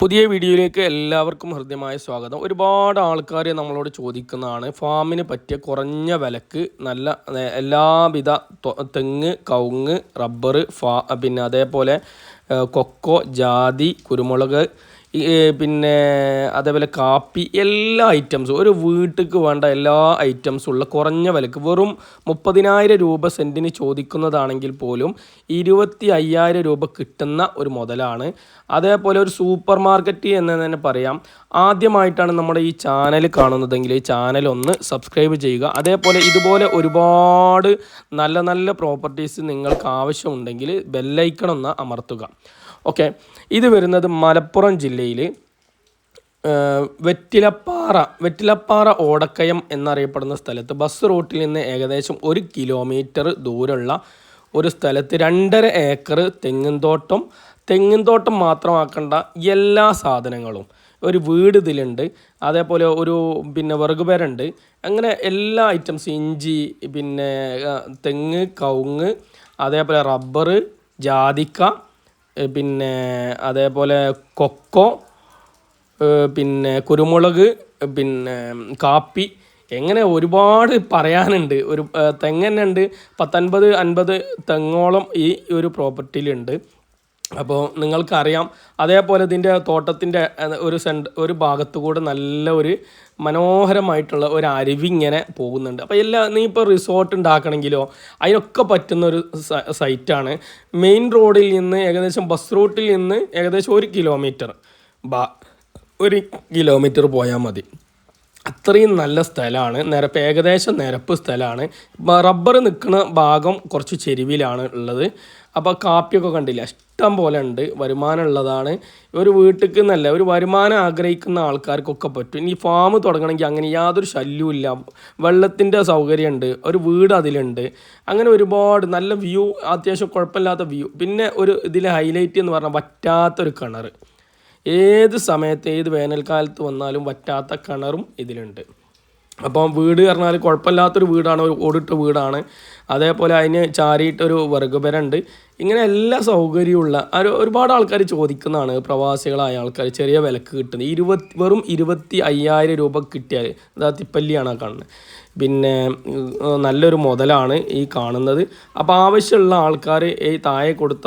പുതിയ വീഡിയോയിലേക്ക് എല്ലാവർക്കും ഹൃദ്യമായ സ്വാഗതം. ഒരുപാട് ആൾക്കാർ നമ്മളോട് ചോദിക്കുന്നതാണ് ഫാമിന് പറ്റിയ കുറഞ്ഞ വിലക്ക് നല്ല എല്ലാവിധ തെങ്ങ് കവുങ്ങ് റബ്ബർ ഫാ പിന്നെ അതേപോലെ കൊക്കോ ജാതി കുരുമുളക് പിന്നെ അതേപോലെ കാപ്പി എല്ലാ ഐറ്റംസും ഒരു വീട്ടിലേക്ക് വേണ്ട എല്ലാ ഐറ്റംസും ഉള്ള കുറഞ്ഞ വിലക്ക് വെറും മുപ്പതിനായിരം രൂപ സെന്റിന് ചോദിക്കുന്നതാണെങ്കിൽ പോലും ഇരുപത്തി അയ്യായിരം രൂപ കിട്ടുന്ന ഒരു മുതലാണ്. അതേപോലെ ഒരു സൂപ്പർ മാർക്കറ്റ് എന്ന് തന്നെ പറയാം. ആദ്യമായിട്ടാണ് നമ്മുടെ ഈ ചാനൽ കാണുന്നതെങ്കിൽ ഈ ചാനൽ ഒന്ന് സബ്സ്ക്രൈബ് ചെയ്യുക. അതേപോലെ ഇതുപോലെ ഒരുപാട് നല്ല നല്ല പ്രോപ്പർട്ടീസ് നിങ്ങൾക്ക് ആവശ്യമുണ്ടെങ്കിൽ ബെല്ലൈക്കൺ ഒന്ന് അമർത്തുക. ഓക്കെ. ഇത് വരുന്നത് മലപ്പുറം ജില്ലയിൽ ഏഹ് വെറ്റിലപ്പാറ വെറ്റിലപ്പാറ ഓടക്കയം എന്നറിയപ്പെടുന്ന സ്ഥലത്ത് ബസ് റൂട്ടിൽ നിന്ന് ഏകദേശം ഒരു കിലോമീറ്റർ ദൂരമുള്ള ഒരു സ്ഥലത്ത് രണ്ടര ഏക്കർ തെങ്ങിൻതോട്ടം തെങ്ങിൻതോട്ടം മാത്രമാക്കേണ്ട എല്ലാ സാധനങ്ങളും. ഒരു വീട് ഇതിലുണ്ട്. അതേപോലെ ഒരു പിന്നെ വെറുകുപേരുണ്ട്. അങ്ങനെ എല്ലാ ഐറ്റംസ് ഇഞ്ചി പിന്നെ തെങ്ങ് കവുങ്ങ് അതേപോലെ റബ്ബർ ജാതിക്ക പിന്നെ അതേപോലെ കൊക്കോ പിന്നെ കുരുമുളക് പിന്നെ കാപ്പി എങ്ങനെ ഒരുപാട് പറയാനുണ്ട്. ഒരു തെങ്ങ് തന്നെ ഉണ്ട് പത്തൊൻപത് അൻപത് തെങ്ങോളം ഈ ഒരു പ്രോപ്പർട്ടിയിലുണ്ട് അപ്പോൾ നിങ്ങൾക്കറിയാം അതേപോലെ ഇതിന്റെ തോട്ടത്തിന്റെ ഒരു സെന്റ് ഒരു ഭാഗത്തു കൂടെ നല്ല ഒരു മനോഹരമായിട്ടുള്ള ഒരു അരുവി ഇങ്ങനെ പോകുന്നുണ്ട്. അപ്പോൾ എല്ലാ നീ ഇപ്പോൾ റിസോർട്ട് ഉണ്ടാക്കണമെങ്കിലോ അതിനൊക്കെ പറ്റുന്ന ഒരു സൈറ്റാണ്. മെയിൻ റോഡിൽ നിന്ന് ഏകദേശം ബസ് റൂട്ടിൽ നിന്ന് ഏകദേശം ഒരു കിലോമീറ്റർ ബാ ഒരു കിലോമീറ്റർ പോയാൽ മതി. അത്രയും നല്ല സ്ഥലമാണ്. നിരപ്പ് ഏകദേശം നിരപ്പ് സ്ഥലമാണ്. റബ്ബർ നിൽക്കുന്ന ഭാഗം കുറച്ച് ചെരുവിലാണ് ഉള്ളത്. അപ്പോൾ കാപ്പിയൊക്കെ കണ്ടില്ല? ഇഷ്ടം പോലെ ഉണ്ട്. വരുമാനം ഉള്ളതാണ്. ഒരു വീട്ടിലേക്ക് എന്നല്ല ഒരു വരുമാനം ആഗ്രഹിക്കുന്ന ആൾക്കാർക്കൊക്കെ പറ്റും. ഇനി ഫാം തുടങ്ങണമെങ്കിൽ അങ്ങനെ യാതൊരു ശല്യവും ഇല്ല. വെള്ളത്തിന്റെ സൗകര്യമുണ്ട് ഒരു വീട് അതിലുണ്ട്. അങ്ങനെ ഒരുപാട് നല്ല വ്യൂ അത്യാവശ്യം കുഴപ്പമില്ലാത്ത വ്യൂ പിന്നെ ഒരു ഇതിലെ ഹൈലൈറ്റ് എന്ന് പറഞ്ഞാൽ വറ്റാത്തൊരു കിണർ ഏത് സമയത്ത് ഏത് വേനൽക്കാലത്ത് വന്നാലും വറ്റാത്ത കിണറും ഇതിലുണ്ട്. അപ്പം വീട് പറഞ്ഞാൽ കുഴപ്പമില്ലാത്തൊരു വീടാണ് ഒരു ഓടിട്ട വീടാണ്. അതേപോലെ അതിന് ചാരിയിട്ടൊരു വർഗപരുണ്ട് ഇങ്ങനെ എല്ലാ സൗകര്യമുള്ള ഒരു ഒരുപാട് ആൾക്കാർ ചോദിക്കുന്നതാണ് പ്രവാസികളായ ആൾക്കാർ ചെറിയ വിലക്ക് കിട്ടുന്നത് ഇരുപത്തി വെറും ഇരുപത്തി അയ്യായിരം രൂപ കിട്ടിയാൽ അതാ തിപ്പല്ലിയാണ് ആ കാണുന്നത് പിന്നെ നല്ലൊരു മുതലാണ് ഈ കാണുന്നത്. അപ്പോൾ ആവശ്യമുള്ള ആൾക്കാർ ഈ താഴെ കൊടുത്ത